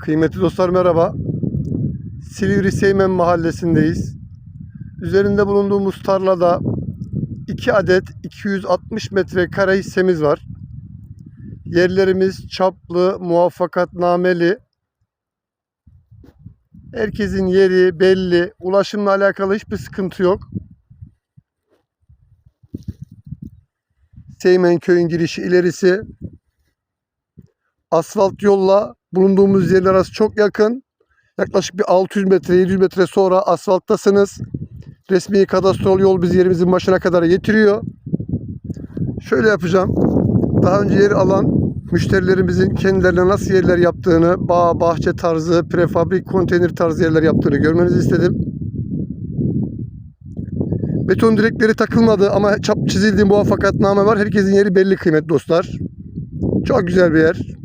Kıymetli dostlar merhaba. Silivri Seymen mahallesindeyiz. Üzerinde bulunduğumuz tarlada 2 adet 260 metrekare hissemiz var. Yerlerimiz çaplı, muvaffakatnameli. Herkesin yeri belli. Ulaşımla alakalı hiçbir sıkıntı yok. Seymen köyün girişi ilerisi. Asfalt yolla bulunduğumuz yerler arası çok yakın. Yaklaşık bir 600 metre, 700 metre sonra asfalttasınız. Resmi kadastrol yol bizi yerimizin başına kadar getiriyor. Şöyle yapacağım. Daha önce yer alan müşterilerimizin kendilerine nasıl yerler yaptığını, bağ, bahçe tarzı, prefabrik, konteyner tarzı yerler yaptığını görmenizi istedim. Beton direkleri takılmadı ama çap çizildiği muvaffakatname var. Herkesin yeri belli kıymetli dostlar. Çok güzel bir yer.